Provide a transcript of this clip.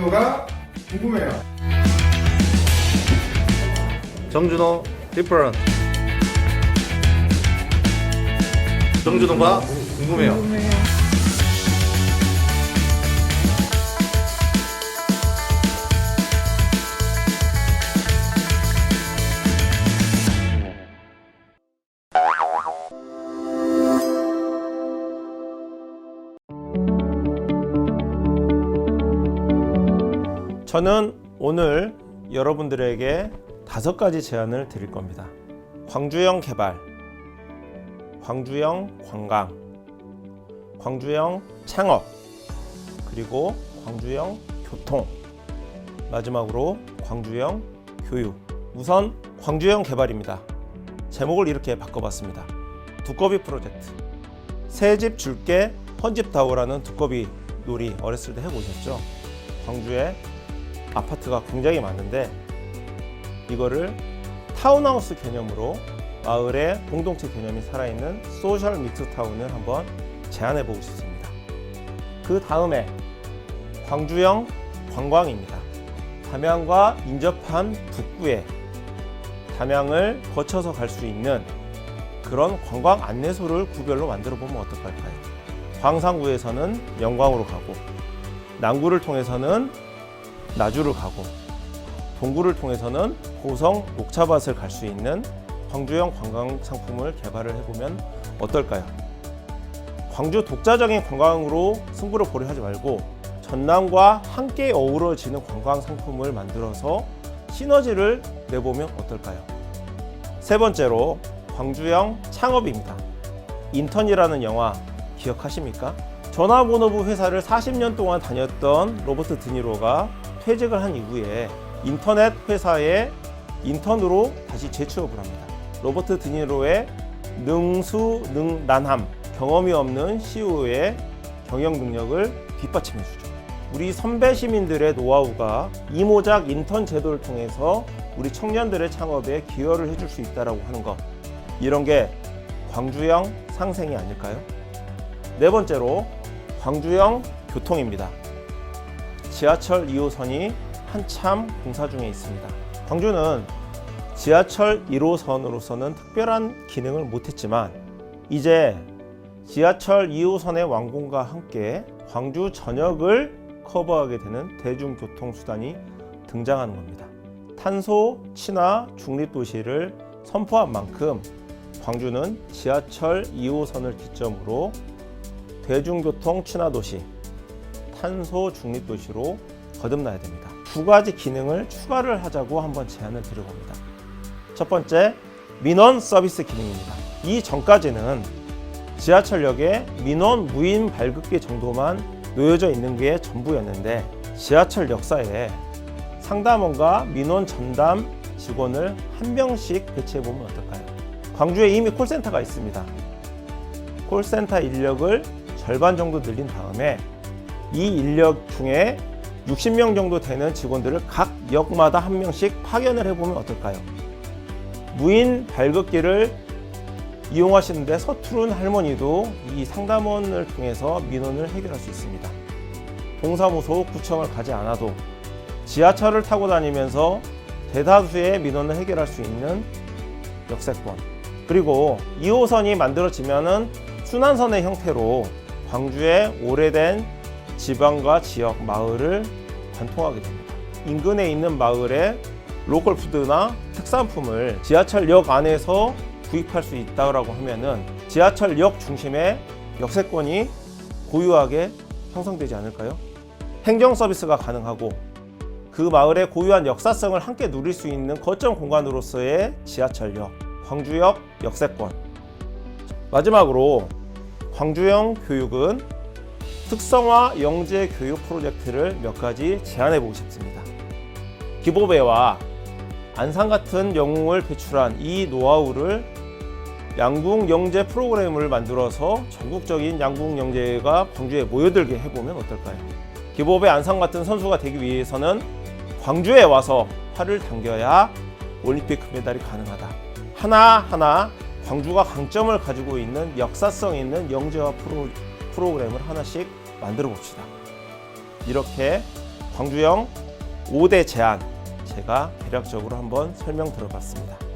정준호가 궁금해요. 정준호 디퍼런 정준호가 궁금해요. 저는 오늘 여러분들에게 다섯 가지 제안을 드릴 겁니다. 광주형 개발, 광주형 관광, 광주형 창업, 그리고 광주형 교통, 마지막으로 광주형 교육. 우선 광주형 개발입니다. 제목을 이렇게 바꿔봤습니다. 두꺼비 프로젝트. 새 집 줄게 헌집 다오라는 두꺼비 놀이 어렸을 때 해보셨죠? 광주에 아파트가 굉장히 많은데 이거를 타운하우스 개념으로 마을의 공동체 개념이 살아있는 소셜 미트타운을 한번 제안해 보고 싶습니다. 그 다음에 광주형 관광입니다. 담양과 인접한 북구에 담양을 거쳐서 갈 수 있는 그런 관광 안내소를 구별로 만들어 보면 어떨까요? 광산구에서는 영광으로 가고 남구를 통해서는 나주를 가고 동구를 통해서는 고성 녹차밭을 갈 수 있는 광주형 관광 상품을 개발을 해보면 어떨까요? 광주 독자적인 관광으로 승부를 보려 하지 말고 전남과 함께 어우러지는 관광 상품을 만들어서 시너지를 내보면 어떨까요? 세 번째로 광주형 창업입니다. 인턴이라는 영화 기억하십니까? 전화번호부 회사를 40년 동안 다녔던 로버트 드니로가 퇴직을 한 이후에 인터넷 회사에 인턴으로 다시 재취업을 합니다. 로버트 드니로의 능수능란함, 경험이 없는 CEO의 경영 능력을 뒷받침해 주죠. 우리 선배 시민들의 노하우가 이모작 인턴 제도를 통해서 우리 청년들의 창업에 기여를 해줄 수 있다라고 하는 것. 이런 게 광주형 상생이 아닐까요? 네 번째로 광주형 교통입니다. 지하철 2호선이 한참 공사 중에 있습니다. 광주는 지하철 1호선으로서는 특별한 기능을 못했지만 이제 지하철 2호선의 완공과 함께 광주 전역을 커버하게 되는 대중교통 수단이 등장하는 겁니다. 탄소 친화 중립도시를 선포한 만큼 광주는 지하철 2호선을 기점으로 대중교통 친화 도시, 탄소 중립 도시로 거듭나야 됩니다. 두 가지 기능을 추가를 하자고 한번 제안을 드려봅니다. 첫 번째, 민원 서비스 기능입니다. 이 전까지는 지하철역에 민원 무인 발급기 정도만 놓여져 있는 게 전부였는데 지하철 역사에 상담원과 민원 전담 직원을 한 명씩 배치해 보면 어떨까요? 광주에 이미 콜센터가 있습니다. 콜센터 인력을 절반 정도 늘린 다음에 이 인력 중에 60명 정도 되는 직원들을 각 역마다 한 명씩 파견을 해보면 어떨까요? 무인 발급기를 이용하시는데 서투른 할머니도 이 상담원을 통해서 민원을 해결할 수 있습니다. 동사무소, 구청을 가지 않아도 지하철을 타고 다니면서 대다수의 민원을 해결할 수 있는 역세권. 그리고 2호선이 만들어지면은 순환선의 형태로 광주의 오래된 지방과 지역 마을을 관통하게 됩니다. 인근에 있는 마을에 로컬 푸드나 특산품을 지하철역 안에서 구입할 수 있다고 하면은 지하철역 중심에 역세권이 고유하게 형성되지 않을까요? 행정 서비스가 가능하고 그 마을의 고유한 역사성을 함께 누릴 수 있는 거점 공간으로서의 지하철역, 광주역 역세권. 마지막으로 광주형 교육은 특성화 영재 교육 프로젝트를 몇 가지 제안해 보고 싶습니다. 기보배와 안산 같은 영웅을 배출한 이 노하우를 양궁 영재 프로그램을 만들어서 전국적인 양궁 영재가 광주에 모여들게 해보면 어떨까요? 기보배 안산 같은 선수가 되기 위해서는 광주에 와서 팔을 당겨야 올림픽 금메달이 가능하다. 하나하나 광주가 강점을 가지고 있는 역사성 있는 영재화 프로, 프로그램을 하나씩 만들어 봅시다. 이렇게 광주형 5대 제안 제가 대략적으로 한번 설명 들어봤습니다.